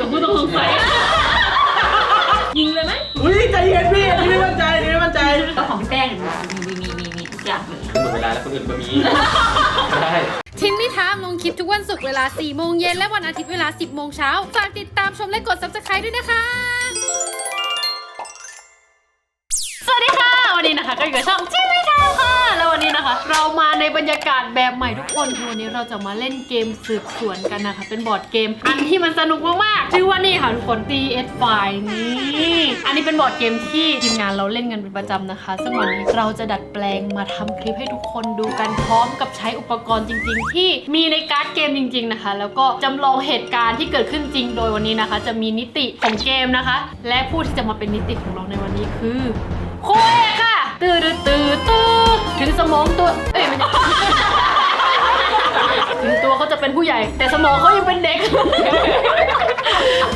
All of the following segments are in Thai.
กับผู้ต้องสงสัยยิงเลยไหมอุ้ยใจเย็นพี่อันนี้ไม่มั่นใจอันนี้ไม่มั่นใจก็ของพี่แป้งมีมีมีมีมีทุกอย่างเลยหมดเวลาแล้วคนอื่นก็มีได้ ทินนี่ทามลงคลิปทุกวันศุกร์เวลา 4 โมงเย็นและวันอาทิตย์เวลา 10 โมงเช้า ฝากติดตามชมและกด subscribe ด้วยนะคะ สวัสดีค่ะ วันนี้นะคะก็อยู่กับช่องชิ เรามาในบรรยากาศแบบใหม่ทุกคนคือวันนี้เราจะมาเล่นเกมสืบสวนกันนะคะ เป็นบอร์ดเกม อันที่มันสนุกมากๆชื่อว่านี่ค่ะทุกคน DS f i นี่อันนี้เป็นบอร์ดเกมที่ทีมงานเราเล่นกันเป็นประจำนะคะ ซึ่งวันนี้เราจะดัดแปลงมาทำคลิปให้ทุกคนดูกันพร้อมกับใช้อุปกรณ์จริง ๆ ที่มีในการ์ดเกมจริง ๆนะคะ แล้วก็จำลองเหตุการณ์ที่เกิดขึ้นจริง โดยวันนี้นะคะ จะมีนิติของเกมนะคะ และผู้ที่จะมาเป็นนิติของเราในวันนี้คือโคเอะค่ะ ตื่นตื่นตื่นถึงสมองตัว เอ้ยไม่ใช่ถึงตัวเขาจะเป็นผู้ใหญ่ แต่สมองเขายังเป็นเด็ก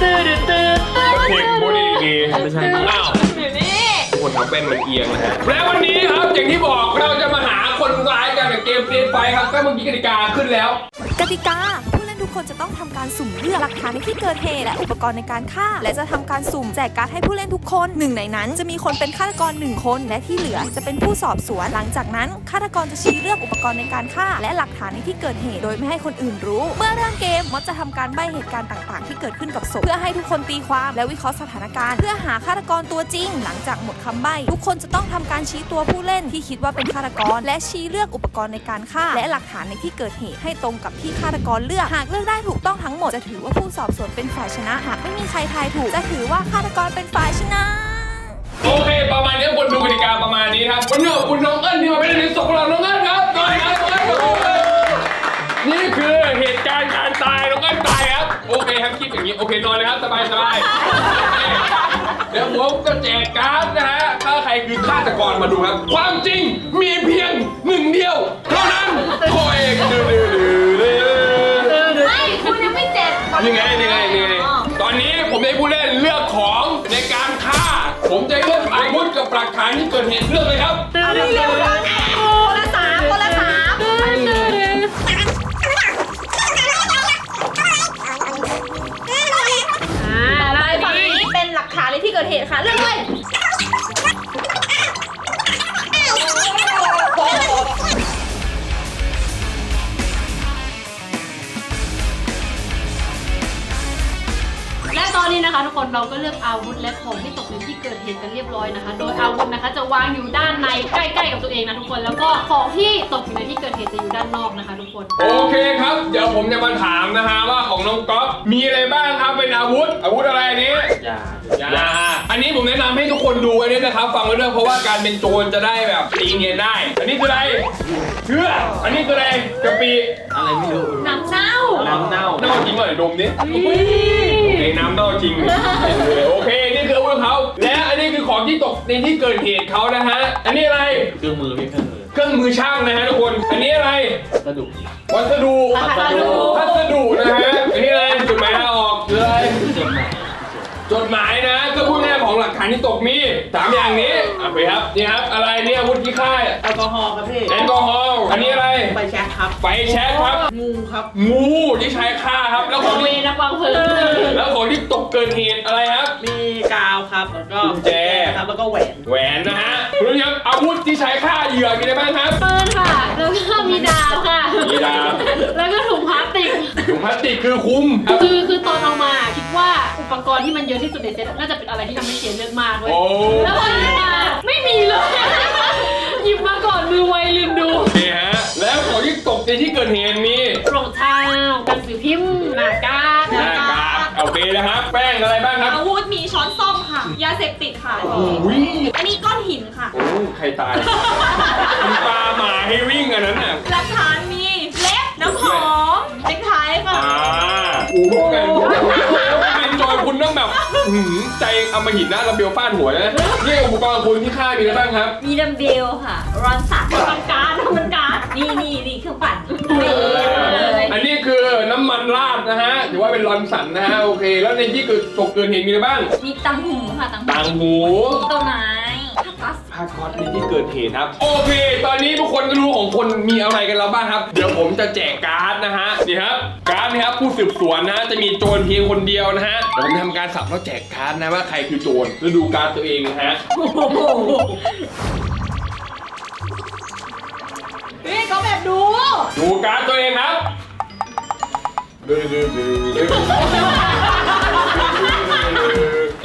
ตื่นตื่นตื่นเทคโบดีดีไม่ใช่อ้าวอยู่นี่ทุกคนครับเป็นมันเอียงนะฮะและวันนี้ครับอย่างที่บอกเราจะมาหาคนร้ายกันกับเกมเปลี่ยนไฟครับก็เมื่อกี้กติกาขึ้นแล้ว กติกา ผู้เล่นทุกคนจะต้องทำการสุ่มเลือกหลักฐานในที่เกิดเหตุและอุปกรณ์ในการฆ่า และจะทำการสุ่มแจกการ์ดให้ผู้เล่นทุกคนหนึ่งในนั้น จะมีคนเป็นฆาตกรหนึ่งคนและที่เหลือจะเป็นผู้สอบสวน หลังจากนั้นฆาตกรจะชี้เลือกอุปกรณ์ในการฆ่า และหลักฐานในที่เกิดเหตุ โดยไม่ให้คนอื่นรู้ เมื่อเริ่มเกมมดจะทำการใบ้เหตุการณ์ต่างๆ ที่เกิดขึ้นกับศพเพื่อให้ทุกคนตีความและวิเคราะห์สถานการณ์ เพื่อหาฆาตกรตัวจริง หลังจากหมดคำใบ้ทุกคนจะต้องทำการชี้ตัวผู้เล่นที่คิดว่าเป็นฆาตกร และชี้เลือกอุปกรณ์ในการฆ่า และหลักฐานในที่เกิดเหตุให้ตรงกับที่ฆาตกรเลือกหากากเลือกได้ถูกต้องทั้งหมดจะถือว่าผู้สอบสวนเป็นฝ่ายชนะ หากไม่มีใครทายถูก จะถือว่าฆาตกรเป็นฝ่ายชนะ โอเค ประมาณนี้คนดูกติกาประมาณนี้ครับวันนี้ขอบคุณน้องเอิญที่มาเป็นในสของเราน้องเอิญครับก่อนครับตายครับนี่คือเหตุการณ์การตายน้องเอิญตายครับ โอเคครับคลิปอย่างนี้โอเคนอนเลยครับสบายสบายเดี๋ยวผมก็แจกการ์ดนะฮะถ้าใครคือฆาตกรมาดูครับ ความจริงมีเพียงหนึ่งเดียว เท่านั้นโคเอกดื้อ นี่ไงนี่ไงนี่ไงตอนนี้ผมได้ผู้เล่นเลือกของในการฆ่า ผมจะเลือกอาวุธกับหลักฐานที่เกิดเหตุเลือกเลยครับตื่นเร็ว ของที่ตกในที่เกิดเหตุกันเรียบร้อยนะคะ โดยอาวุธนะคะ จะวางอยู่ด้านในใกล้ๆกับตัวเองนะทุกคน แล้วก็ของที่ตกอยู่ในที่เกิดเหตุจะอยู่ด้านนอกนะคะ ทุกคน โอเคครับ เดี๋ยวผมจะมาถามนะฮะว่าของน้องก๊อฟมีอะไรบ้างครับเป็นอาวุธ อาวุธอะไรอันนี้อย่ายา อันนี้ผมแนะนำให้ทุกคนดูไว้ด้วยนะครับ ฟังไว้ด้วยเพราะว่าการเป็นโจรจะได้แบบตีเนียนได้ อันนี้คืออะไรเชื่ออันนี้คืออะไรกะปิอะไรไม่รู้หนังเน่าน้ำเน่าน้ำเน่าจริงเหรอเดี๋ยวดมดิโอเคน้ำเน่าจริงโอเคนี่คืออาวุธเขาและอันนี้คือของที่ตกในที่เกิดเหตุเขานะฮะอันนี้อะไรเครื่องมือพี่เครื่องมือเครื่องมือช่างนะฮะทุกคน อันนี้อะไรกระดูกวัสดุพัสดุพัสดุนะฮะอันนี้อะไรจดหมายลาออกคืออะไรจดหมายจดหมายนะก็พูดง่ายๆของ หลักฐานที่ตกมีสามอย่างนี้เอาไปครับนี่ครับอะไรเนี่ยอาวุธที่ค่ายแอลกอฮอล์ครับพี่แอลกอฮอล์อันนี้อะไรไฟแช็กครับ ไฟแช็กครับ งูครับงูที่ใช้ฆ่าครับ แล้วของเวที่นะฟังเพลินแล้วของที่ตกเกิดเหตุอะไรครับ มีกาวครับแล้วก็กุญแจ ครับแล้วก็แหวนแหวนนะฮะคุณผู้ชมครับอาวุธที่ใช้ฆ่าเหยื่อมีอะไรบ้างครับ ปืนค่ะ แล้วก็มีดาบค่ะ มีดาบแล้วก็ถุงพลาสติก ถุงพลาสติกคือคุ้มครับคือคือตอนเอามาคิดว่าอุปกรณ์ที่มันเยอะที่สุดในเซ็ตน่าจะเป็นอะไรที่ทำให้เขียนเลือกมากเว้ย โอ้แล้วพอหยิบมาไม่มีเลย หยิบมาก่อนมือไวลืมดูนี่ฮะ แล้วของที่ตกในที่เกิดเหตุมีรองเท้าหนังสือพิมพ์หน้ากากหน้ากากโอเคนะครับ แป้งอะไรบ้างครับอาวุธมีช้อนส้อมค่ะ ยาเสพติดค่ะโอ้ยอันนี้ก้อนหินค่ะ โอ้ใครตายคุณปลาหมาให้วิ่งอันนั้นน่ะหลักฐานมีเล็บน้ำหอมเล็กไทยค่ะอ่าโอ้โหเป็นเป็น หืมใจเอามาหินหน้าระเบียวฟาดหัวนะนี่อุปกรณ์ของคุณที่ค่ายมีอะไรบ้างครับ มีดัมเบลค่ะรอนสักทำการทำการ นี่นี่นี่เครื่องปั่นอันนี้คือน้ำมันราดนะฮะถือว่าเป็นรอนสันนะฮะโอเค แล้วในที่เกิดตกเกิดเหตุมีอะไรบ้าง มีตังหูค่ะตังหูต่างหูต้นไม้ ผ้าก๊อสผ้าก๊อตในที่เกิดเหตุครับ โอเค ตอนนี้ทุกคนก็รู้ของคนมีอะไรกันแล้วบ้างครับ เดี๋ยวผมจะแจกการ์ดนะฮะนี่ครับการ์ดนะครับผู้สืบสวนนะฮะจะมีโจรเพียงคนเดียวนะฮะเดี๋ยวผมทำการสับแล้วแจกการ์ดนะว่าใครคือโจรแล้วดูการ์ดตัวเองนะฮะพี่ก็แบบดูดูการ์ดตัวเองครับดูดูดูดู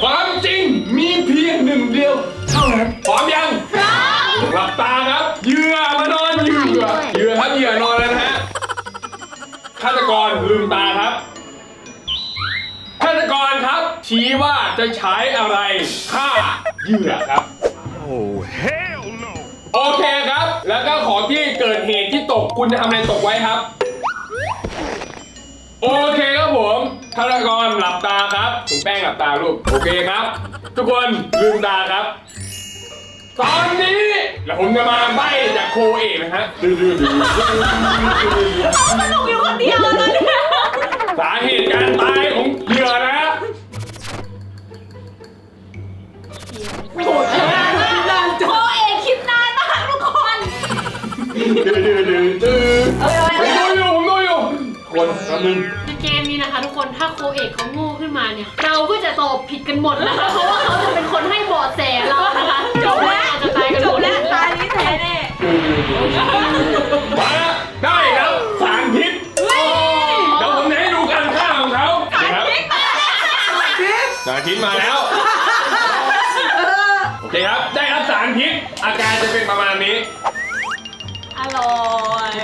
ความจริงมีเพียงหนึ่งเดียว เท่านั้นพร้อมยัง หลับตาครับเหยื่อมานอนเหยื่อเหยื่อครับเหยื่อนอนแล้วนะฮะฆาตกรลืมตาครับฆาตกรครับ ชี้ว่าจะใช้อะไรฆ่าเหยื่อครับโอเคครับ แล้วก็ของที่เกิดเหตุที่ตกคุณจะทำอะไรตกไว้ครับ โอเคครับผมฆาตกรหลับตาครับถุงแป้งหลับตาลูก โอเคครับ ทุกคนลืมตาครับ ตอนนี้แล้วผมจะมาใบ้จากโคเอกนะฮะดื้อดื้อดื้อสนุกอยู่คนเดียวแล้วเนี่ยสาเหตุการตายของเหยื่อนะฮะโอ้ยนานโจเอกคิดนานมากทุกคนดื้อดื้อดื้อดื้อผมดูอยู่ผมดูอยู่คนแป๊บนึงในเกมนี้นะคะทุก คนถ้าโคเอกเขาโง่ขึ้นมาเนี่ย เราก็จะตอบผิดกันหมดนะคะเพราะว่าเขาจะเป็นคนให้เบาะแสเรานะคะจบแล้วอาจจะตายกันจหมบดแล้วตายนี้แท้แน่มาแล้วได้แล้วสารพิษเดี๋ยวผมจะให้ดูการฆ่าของเขานี่ครับสารพิษมาแล้วโอเคครับได้รับสารพิษอาการจะเป็นประมาณนี้ อร่อย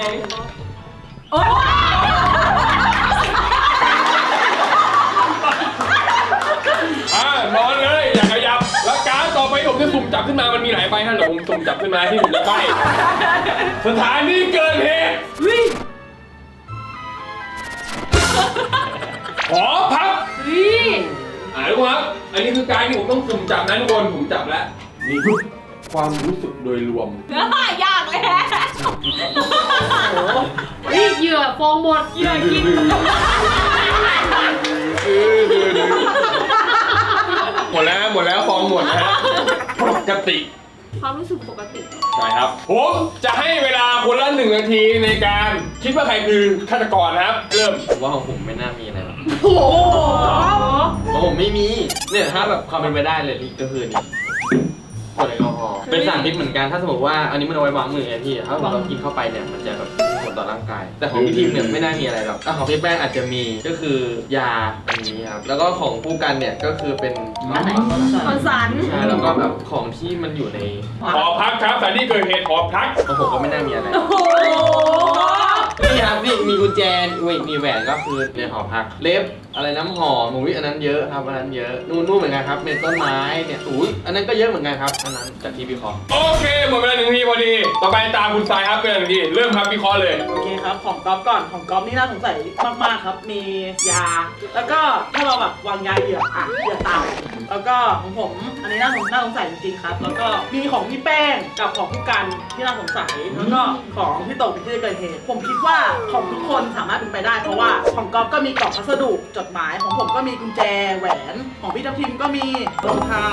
จะสุ่มจับขึ้นมา มันมีหลายใบฮะเดี๋ยวผมสุ่มจับขึ้นมาที่ผมจะใบสถานที่เกิดเหตุหอพักอ่าทุกคนครับ อันนี้คือการที่ผมต้องสุ่มจับนะทุกคน ผมจับแล้ว นี่คือความรู้สึกโดยรวมยากเลยเฮ้ยเหยื่อฟองหมดเหยื่อกิน หมดแล้วหมดแล้วฟองหมดนะฮะปกติความรู้สึกปกติ ใช่ครับ ผมจะให้เวลาคนละหนึ่งนาทีในการคิดว่าใครคือฆาตกรนะครับ เริ่ม ผมว่าของผมไม่น่ามีอะไรหรอกโอ้โหของผมไม่มี เนี่ยถ้าแบบความเป็นไปได้เลยนี่ก็คือนี่ ขวดแอลกอฮอล์เป็นสารพิษเหมือนกันถ้าสมมติว่าอันนี้มันเอาไว้วางมือไงพี่ถ้าเรากินเข้าไปเนี่ยมันจะแบบมีผลต่อร่างกาย แต่ของพี่ทีมเนี่ยไม่น่ามีอะไรหรอกแต่ของพี่แป้งอาจจะมีก็คือยาอันนี้ครับแล้วก็ของผู้กันเนี่ยก็คือเป็นคอนสันใช่แล้วก็แบบของที่มันอยู่ในหอพักครับสถานที่เกิดเหตุหอพักของผมก็ไม่น่ามีอะไรโอ้โหนี่ครับนี่มีกุญแจอุ้ยมีแหวนก็คือในหอพักเล็บ อะไรน้ำหอมอุ้ยอันนั้นเยอะครับอันนั้นเยอะนู่นนู่นเหมือนกันครับเป็นต้นไม้เนี่ยอุ้ยอันนั้นก็เยอะเหมือนกันครับอันนั้นจากที่วิเคราะห์โอเคหมดเวลาหนึ่งนาทีพอดี ต่อไปตามคุณทรายครับเป็นหนึ่งนาทีเริ่มครับวิเคราะห์เลย โอเคครับ ของก๊อฟก่อน ของก๊อฟนี่น่าสงสัยมากๆครับ มียา แล้วก็ถ้าเราแบบวางยาเหยื่ออะเหยื่อตายแล้วก็ของผม อันนี้น่าสงน่าสงสัยจริงๆครับ แล้วก็มีของพี่แป้งกับของผู้กันที่น่าสงสัย แล้วก็ของพี่ตกที่เกิดเหตุ ผมคิดว่าของทุกคนสามารถเป็นไปได้เพราะว่าของก๊อฟก็มีกล่องพัสดุจดหมายของผมก็มีกุญแจแหวนของพี่ทัพทิมก็มีรองเท้า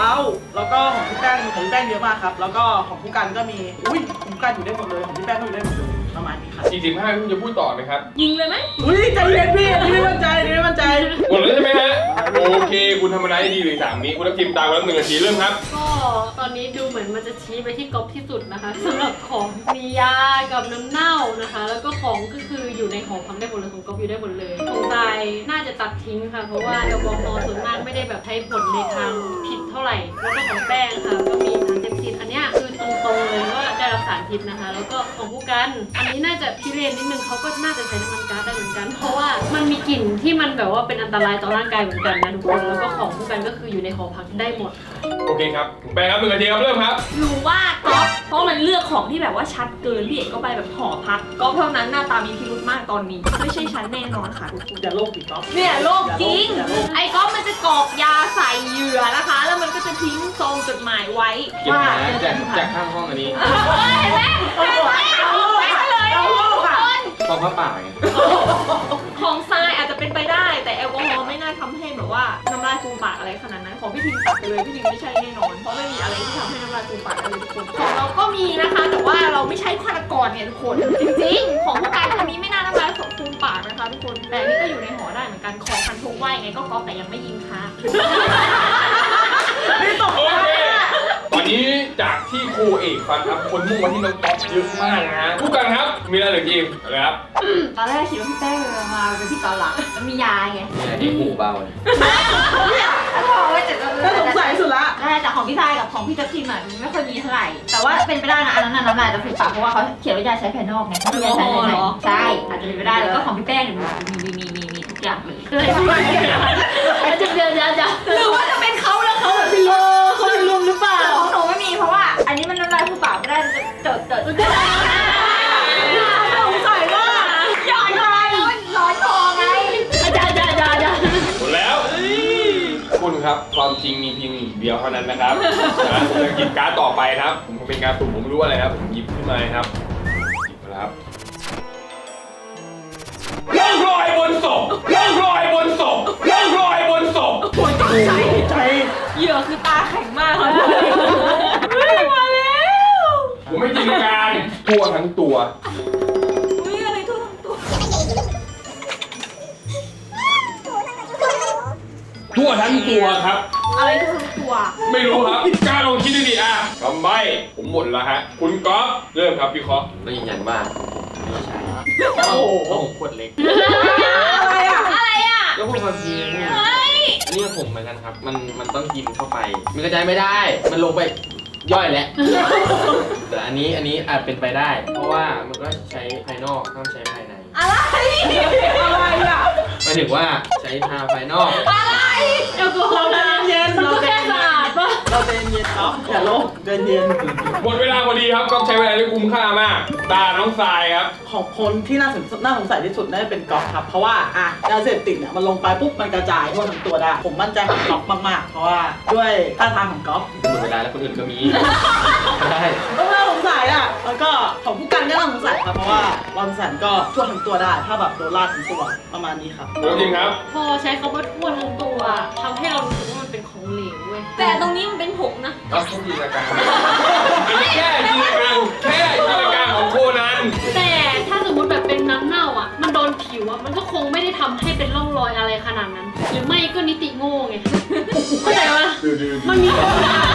แล้วก็ของพี่แป้งของพี่แป้งเยอะมากครับแล้วก็ของผู้กันก็มีอุ้ยของผู้กันอยู่ได้หมดเลยของพี่แป้งก็อยู่ได้หมดเลยประมาณนี้ครับอีกสิบห้าคุณจะพูดต่อไหมครับ ยิงเลยไหมอุ้ยใจเย็นพี่อันนี้ไม่มั่นใจอันนี้ไม่มั่นใจหมดแล้วใช่ไหมฮะโอเค คุณทำอะไรได้ดีเลยสามนี้คุณต้องกินตามกันแล้วหนึ่งนาทีเริ่มครับ ก็ ตอนนี้ดูเหมือนมันจะชี้ไปที่ก๊อฟที่สุดนะคะสำหรับของมียากับน้ำเน่านะคะ แล้วก็ของก็คืออยู่ในหอพักได้หมดเลยของก๊อฟอยู่ได้หมดเลยของทรายน่าจะตัดทิ้งค่ะเพราะว่าแอลกอฮอล์ส่วนมากไม่ได้แบบใช้ผลในทางผิดเท่าไหร่แล้วก็ของแป้งค่ะก็มีสารเสพติดอันเนี้ยคือตรงๆเลยว่าารพิษนะคะ แล้วก็ของผู้กัน อันนี้น่าจะพิเรนนิดนึงเขาก็น่าจะใช้น้ำมันก๊าซได้เหมือนกัน เพราะว่ามันมีกลิ่นที่มันแบบว่าเป็นอันตรายต่อร่างกายเหมือนกันนะทุกคน แล้วก็ของผู้กันก็คืออยู่ในหอพักได้หมดค่ะโอเคครับไปครับหนึ่งนาทีครับเริ่มครับรู้ว่าก๊อฟเพราะมันเลือกของที่แบบว่าชัดเกินพี่เอกก็ไปแบบหอพักก๊อฟเท่านั้นหน้าตามีพิรุธมากตอนนี้ ไม่ใช่ฉันแน่นอนค่ะทุกคนอย่าโลกติดก๊อฟเนี่ยโลกจริงอย่าโลกไอ้ก๊อฟมันจะกรอกยาใส่เหยื่อนะคะ แล้วมันก็จะทิ้งซองจดหมายไว้เก็บว่านะจากจากข้างห้องอันนี้เออเห็นไหมเห็นไหมเอาไปเลยทุกคนซองผ้าป่าไงของทรายอาจจะเป็นไปได้ แต่แอลกอฮอล์ไม่น่าทำให้แบบว่าน้ำลายฟูมปากอะไรขนาดนั้น ของพี่ทิมตัดไปเลยพี่ทิมไม่ใช่แน่นอน เพราะไม่มีอะไรที่ทำให้น้ำลายฟูมปากได้เลยทุกคนของเราก็มีนะคะ แต่ว่าเราไม่ใช่ฆาตกรเนี่ยทุกคน จริงๆ ของผู้การคนนี้ไม่น่าน้ำลายฟูมปากนะคะทุกคน แต่อันนี่ก็อยู่ในหอได้เหมือนกันของพันธงไหวไงก็ก๊อปแต่ยังไม่ยิงค่ะโอเค ตอนนี้จากที่ครูเอกฟังครับ คนมุ่งมาที่น้องก๊อฟเยอะมากนะฮะผู้กันครับ มีอะไรเหรือยิมอะไรครับตอนแรกคิดว่าพี่แป้งมาเป็นพี่ตอนหลังมันมียาไงเนี่ยที่หูเบาเลยแล้วบอกว่าแต่ก็น่าสงสัยสุดละใช่แต่ของพี่ชายกับของพี่ทัพทิมอะมันไม่ค่อยมีเท่าไหร่ แต่ว่าเป็นไปได้นะอันนั้นน่ะน้ำลายจะผิดปากเพราะว่าเขาเขียนว่ายาใช้ภายนอกไงไม่ใช่ยาใช้ภายในใช่อาจจะเป็นไปได้แล้วก็ของพี่แป้งเนี่ยมีมีมีมีมีทุกอย่างเลยเลยพี่ว่าจะเดินจะจะหรือว่าจะเป็นเขาแล้วเขาแบบเป็นลมเขาเป็นลมหรือเปล่า เจิดเจิดสงสัยว่าหยอดอะไรร้อนคอไงจารย์อาจารย์อาจะจะหมดแล้ว คุณครับ ความจริงมีเพียงหนึ่งเดียวเท่านั้นนะครับนะผมจะหยิบการ์ดต่อไปนะครับ ผมเป็นการสุ่มผมไม่รู้อะไรครับ ผมหยิบขึ้นมาครับ หยิบแล้วครับ ตนาการตัวทั้งตัว อุ้ยอะไรทั่วทั้งตัวทั่วทั้งตัวครับ อะไรทั่วทั้งตัวไม่รู้ครับกล้าลองคิดดูดิอะคำใบ้ผมหมดแล้วฮะ คุณก๊อฟเริ่มครับพี่เคอผมก็ยืนยันว่าไม่ใช่โอ้โหเพราะผมขวดเล็ก อะไรอะอะไรอะก็พูดความจริงเนี่ยอันนี้ผมเหมือนกันครับ มันมันต้องกินเข้าไป มันกระจายไม่ได้ มันลงไป ย่อยแล้ว แต่อันนี้อันนี้อาจเป็นไปได้ เพราะว่ามันก็ใช้ภายนอกห้ามใช้ภายในอะไรอะหมายถึงว่าใช้ทาภายนอกแอลกอฮอล์เราใจเย็นมันเราก็ใจแค่เย็สะอาดนปะ เราใจเย็นเนาะอย่าโลภใจเย็นหมดเวลาพอดีครับก๊อฟใช้เวลาได้คุ้มค่ามากตาน้องทรายครับ ของคนที่น่าสงน่าสงสัยที่สุดน่าจะเป็นก๊อฟครับเพราะว่าอะยาเสพติดเนี่ยมันลงไปปุ๊บมันกระจายทั่วทั้งตัวได้ ผมมั่นใจของก๊อฟมากๆ เพราะว่าด้วยท่าทางของก๊อฟหมดเวลาแล้วคนอื่นก็มีใช่ก็น่าสงสัยอะแล้วก็ของผู้กันก็น่าสงสัยครับเพราะว่าลอนสันก็ทั่วทั้งตัวได้ ถ้าแบบโดนลาดทั้งตัวประมาณนี้ครับแล้วจริงครับ พอใช้คำว่าทั่วทั้งตัวทำให้เรารู้สึกว่ามันเป็นของเหล วเว้ยแต่ตรงนี้มันเป็นผงนะ ก็ต้องจินตนาการอันนี้แค่จินตนาการแค่จินตนาการของโคนันแต่ถ้าสมมติแบบเป็นน้ำเน่าอะ มันโดนผิวอะ มันก็คงไม่ได้ทำให้เป็นร่องรอยอะไรขนาดนั้น หรือไม่ก็นิติโง่ไงเข้าใจปะมันมีสองอย่าง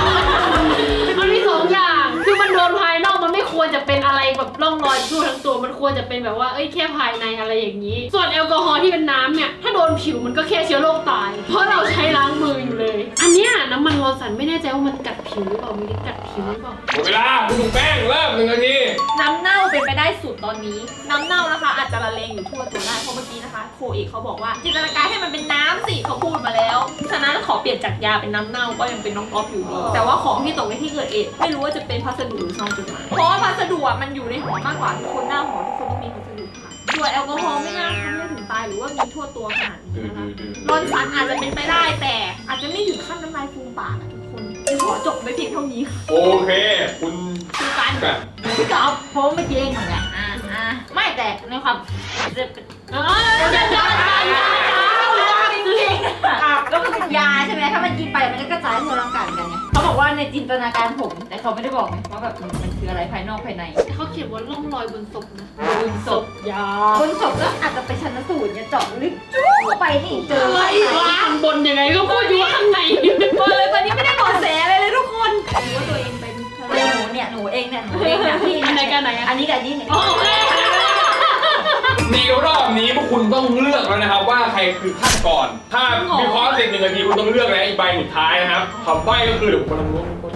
มันมีสองอย่าง คือมันโดนภายนอกมันไม่ควรจะเป็นอะไรแบบร่องรอยทั่วทั้งตัว มันควรจะเป็นแบบว่า เอ้ยแค่ภายในอะไรอย่างนี้ ส่วนแอลกอฮอล์ที่เป็นน้ำเนี่ย ถ้าโดนผิวมันก็แค่เชื้อโรคตาย เพราะเราใช้ล้างมืออยู่เลย อันเนี้ย น้ำมันโลสันไม่แน่ใจว่ามันกัดผิวหรือเปล่ามันกัดผิวหรือเปล่าหมดเวลาคุณหนุ่มแป้งเริ่มหนึ่งนาทีน้ำเน่าเป็นไปได้สุดตอนนี้ น้ำเน่านะคะ อาจจะละเลงอยู่ทั่วตัวได้เพราะเมื่อกี้นะคะโคเอกเขาบอกว่าจินตนาการให้มันเป็นน้ำสิเขาพูดมาแล้ว ฉะนั้นขอเปลี่ยนจากยาเป็นน้ำเน่าก็ยังเป็นน้องก๊อฟอยู่ดีแต่ว่าของที่ตกในที่เกิดเหตุไม่รู้ว่าจะเป็นพัสดุหรือซองจดหมายเพราะว่าพัสดุอะมันอยู่ในหอมากกว่าทุกคนหน้าหอทุกคนต้องมีพั สดุค่ะส่วนแอลกอฮอล์ไม่น่าทำให้ถึงตายหรือว่ามีทั่วตัวขนาดนี้นะคะรอนสันอาจจะเป็นไปได้แต่ อาจจะไม่ถึงขั้นน้ำลายฟูมปากอะทุกคนขอจบไปเพียงเท่านี้ค่ะโอเค คุณคือการกันพี่กอล์ฟเพราะว่าเมื่อกี้เองเหมือนกันอ่าอ่าไม่แต่ในความจะเป็นอ๋อจะจะจะจะจริงๆอะแล้วมันเป็นยาใช่ไหมถ้ามันกินไปมันก็กระจายทั่วร่างกายเหมือนกันไงเขาบอก ว่าในจินตนาการผม แต่เขาไม่ได้บอกไงว่าแบบมันมันคืออะไรภายนอกภายในเขาเขียนว่าร่องรอยบนศพนะบนศพยาบนศพก็อาจจะไปชันสูตรเนี่ยเจาะลึกจุ๊บเข้าไปนี่เจออะไรว่าวะข้างบนยังไงก็พูดอยู่ว่าข้างในเออตอนนี้ไม่ได้บอกแสอะไรเลยทุกคนรู้ว่าตัวเองเป็นเออหนูเนี่ยหนูเองเนี่ยหนูเองเนี่ยพี่อันไหนกันไหนอะอันนี้กับอันนี้เนี่ยโอเค ในรอบนี้พวกคุณต้องเลือกแล้วนะครับ ว่าใครคือฆาตกรถ้าวิเคราะห์เสร็จหนึ่งนาทีคุณต้องเลือกแล้วอีกใบสุดท้ายนะครับคำใบ้ก็คือเดี๋ยวคนละรู้คน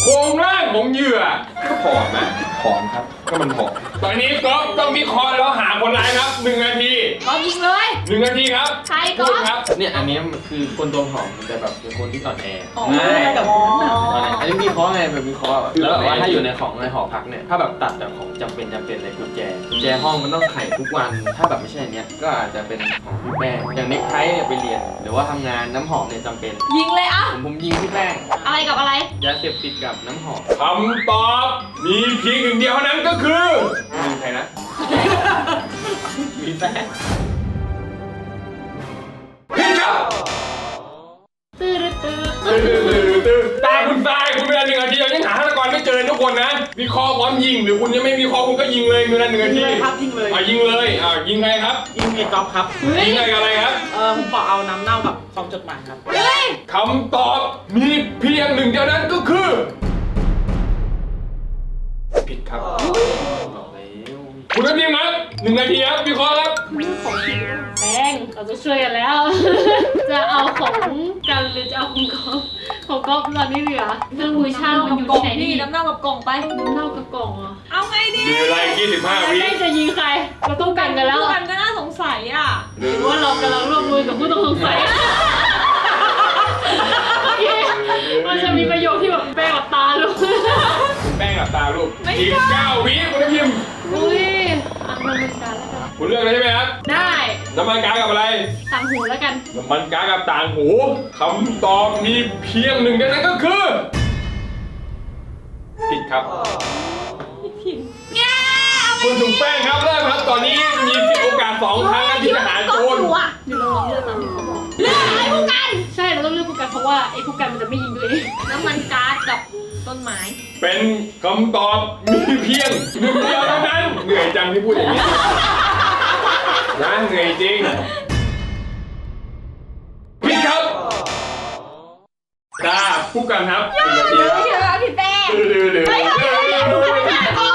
โครงร่างของเหยื่อก็ผอมนะผอมครับ ก็มันผอม ตอนนี้ก๊อฟต้องวิเคราะห์แล้วหาคนร้ายครับหนึ่งนาทีก็ยิงเลย หนึ่งนาทีครับใครก็พูดครับ เนี่ยอันเนี้ยมันคือคนตัวผอมมันจะแบบเป็นคนที่อ่อนแออ๋อใช่กับคนนั้นน่ะ อ่อนแออันนี้วิเคราะห์ไงแบบวิเคราะห์แบบแล้วแบบว่าถ้าอยู่ในของในหอพักเนี่ยถ้าแบบตัดแต่ของจำเป็นจำเป็นเลยกุญแจกุญแจห้องมันต้องไขทุกวัน ถ้าแบบไม่ใช่อันเนี้ยก็อาจจะเป็นของพี่แป้งอย่างเน็กไทเนี่ยไปเรียน หรือว่าทำงานน้ำหอมเนี่ยจำเป็น ยิงเลยอะผมผมยิงพี่แป้งอะไรกับอะไร ยาเสพติดกับน้ำหอมคำตอบ มีเพียงหนึ่งเดียวเท่านั้นก็คือ มีใครนะ มีแฟนพิชครับตื้อตื้อตื่นตื่นตื่นตื่นตาคุณตายคุณเวลาหนึ่งนาทียังหาฆาตกรไม่เจอทุกคนนะวิเคราะห์พร้อมยิงหรือคุณยังไม่วิเคราะห์คุณก็ยิงเลยเวลาหนึ่งนายิทีงเลยครับยิงเลยอะยิงเลยอะยิงใครครับ ยิงไอ้ก๊อฟครับ ยิงอะไรกับอะไรครับ เออผมขอเอาน้ำเน่ากับซองจดหมายครับคำตอบมีเพียงหนึ่งเดียวนั้นก็คือ ผิดครับบอกแล้ว คุณทัพทีมครับหนึ่งนาทีครับวิเคราะห์ครับแบงเราจะช่วยกันแล้ว จะเอาของกันหรือจะเอาของก๊อฟของก๊อฟตอนนี้เหลือเรื่องมือช่างมันอยู่ที่ไหนนี่นี่น้ำเน่ากับกล่องไปน้ำเน่ากับกล่องเหรอเอาไงดีมีเวลาอีก25วิแม่จะยิงใครเราต้องกันกันแล้วผู้อะกันก็น่าสงสัยอะหรือว่าเรากำลังร่วมมือกับผู้ต้องสงสัยโอเคมันจะมีประโยคที่แบบแป้งกับตาลูกคุณแป้งกับตาลูกอีก9วิคุณทัพทีมอุ้ย อะมันเป็นการแล้วกันคุณเลือกเลยใช่ไหมครับ ได้น้ำมันก๊าซกับอะไร ต่างหูแล้วกัน น้ำมันก๊าซกับต่างหูคำตอบมีเพียงหนึ่งเดียวนั้นก็คือผิดครับคุณถุงแป้งครับเริ่มครับ ตอนนี้มีสิทธิ์โอกาสสองครั้งนะที่จะหาโจรเดี๋ยวเราลองเลือกตามที่เขาบอก เราต้องเลือกผู้กันเพราะว่าไอ้ผู้กันมันจะไม่ยิงตัวเองน้ำมันก๊าซกับต้นไม้เป็นคำตอบมีเพียงหนึ่งเดียวเท่านั้น เหนื่อยจังที่พูดอย่างนี้นะเหนื่อยจริงผิดครับจ้าผู้กันครับหนึ่งนาทีครับพี่ว่าพี่แป้งดื้อดื้อดื้อดื้อดื้อก่อนพี่แป้ง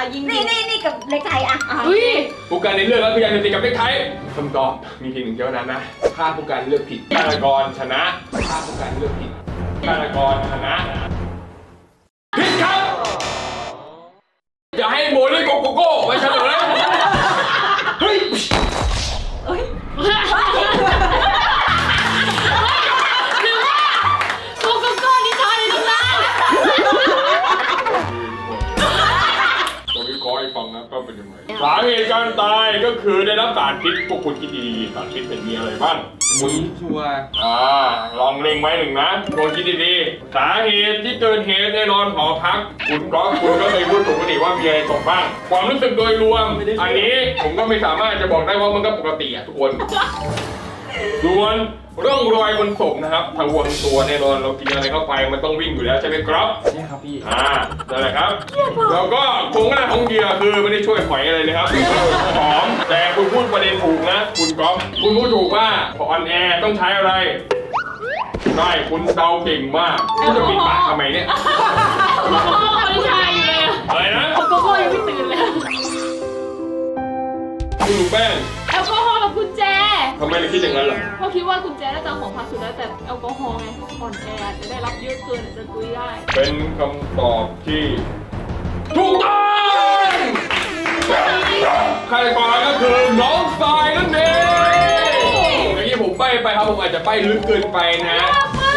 อกมาดิเอายิงดินี่นี่นี่กับเล็กไทยอะอุ้ยผู้การในเรื่องแล้วพยายามจะตีกับเล็กไทยคำตอบมีเพียงหนึ่งเดียวเท่านั้นนะถ้าผู้การเลือกผิดฆาตกรชนะถ้าผู้การเลือกผิดฆาตกรชนะผิดครับอย่าให้โมเล่นโกโกโก้ไปเฉลยเฮ้ยห เป็นยังไงสาเหตุการตายก็คือได้รับสารพิษพวกคุณคิดดีๆสารพิษเป็นมีอะไรบ้างมีชัวร์อ่าลองเล็งไว้หนึ่งนะโดนคิดดีๆสาเหตุที่เกิดเหตุแน่นอนหอพัก คุณก็คุณก็เคยพูดถูกกันดีว่ามีอะไรตกบ้าง ความรู้สึกโดยรวม อันนี้ผมก็ไม่สามารถจะบอกได้ว่ามันก็ปกติอะทุกคนส่วน ร่องรอยบนศพนะครับทางวัวทั้งตัวแน่นอนเรากินอะไรเข้าไปมันต้องวิ่งอยู่แล้วใช่ไหมครับใช่ครับพี่อ่านั่นแหละครับแล้วก็โครงหน้าของเหยื่อคือไม่ได้ช่วยหอยอะไรเลยครับหอมแต่คุณพูดประเด็นถูกนะ คุณก๊อฟคุณพูดถูกว่าพอออนแอร์ต้องใช้อะไรใช่คุณเดาเก่งมากคุณจะปิดปากทำไมเนี่ยโกโกโก้ไม่ใช่อยู่เลยอะอะไรนะโกโกโก้ยังไม่ตื่นเลยคุณหนูแป้ง ทำไมถึงคิดอย่างนั้นล่ะเพราะคิดว่ากุญแจน่าจะของพักสุดแล้วแต่แอลกอฮอล์ไงอ่อนแออาจจะได้รับเยอะเกินอาจจะกุยได้ เป็นคำตอบที่ถูกต้องฆาตกรก็คือน้องทรายนั่นเองอย่างที่ผมใบ้ไปครับผมอาจจะใบ้ลึกเกินไปนะ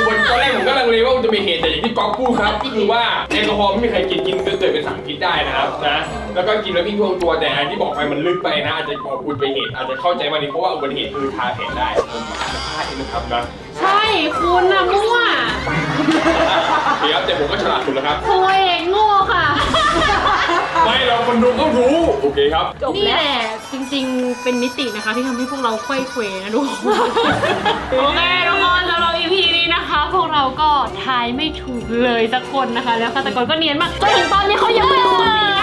วันตอนแรกผมก็ลังเลว่ามันจะมีเหตุแต่อย่างที่ก๊อฟพูดครับคือว่าแอลกอฮอล์ไม่มีใครกินกินก็เกิดเป็นสารพิษได้นะครับนะ แล้วก็กินแล้ววิ่งท่วงตัวแต่อันที่บอกไปมันลึกไปนะอาจจะบอกอุบัติเหตุอาจจะเข้าใจมานี้เพราะว่าอุบัติเหตุคือทาแผลได้ผมอาจจะพลาดนิดนึงครับนะใช่คุณน่ะมั่วเดี๋ยวแต่ผมก็ฉลาดสุดแล้วครับตัวเองโง่ค่ะ ไม่เราคนดูก็รู้โอเคครับ จบนี่แล้วแหละจริงๆ เป็นมิตินะคะ ที่ทำให้พวกเราไขว้เขวนะทุกคน โอเคทุกคนสำหรับ EP นี้นะคะ พวกเราก็ทายไม่ถูกเลยสักคนนะคะ แล้วฆาตกรก็เนียนมากจนถึงตอนนี้เขายังไม่ออกสีหน้าท่าท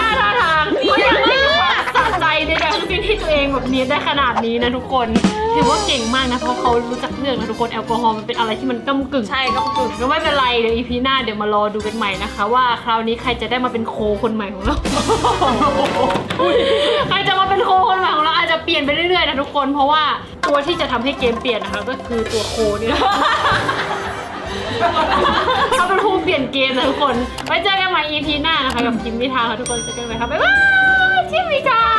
าง เขายังไม่รู้ว่าสะใจในแบบที่ที่ตัวเองแบบเนียนได้ขนาดนี้นะทุกคน ถือว่าเก่งมากนะเพราะเขารู้จักเรื่องนะทุกคนแอลกอฮอล์มันเป็นอะไรที่มันก้ากึ่ง ใช่ก็คือก็ไม่เป็นไรเดี๋ยว EP หน้าเดี๋ยวมารอดูกันใหม่นะคะ ว่าคราวนี้ใครจะได้มาเป็นโคคนใหม่ของเรา ใครจะมาเป็นโคคนใหม่ของเราอาจจะเปลี่ยนไปเรื่อยๆนะทุกคนเพราะว่าตัวที่จะทำให้เกมเปลี่ยนนะคะก็คือตัวโคนี่แหละ เขาเป็นผู้เปลี่ยนเกมนะทุกคนไว้เจอกันใหม่ EP หน้านะคะกับทีมวิทาค่ะทุกคนเจอกันใหม่ค่ะบ๊ายบาย ทีมวิทา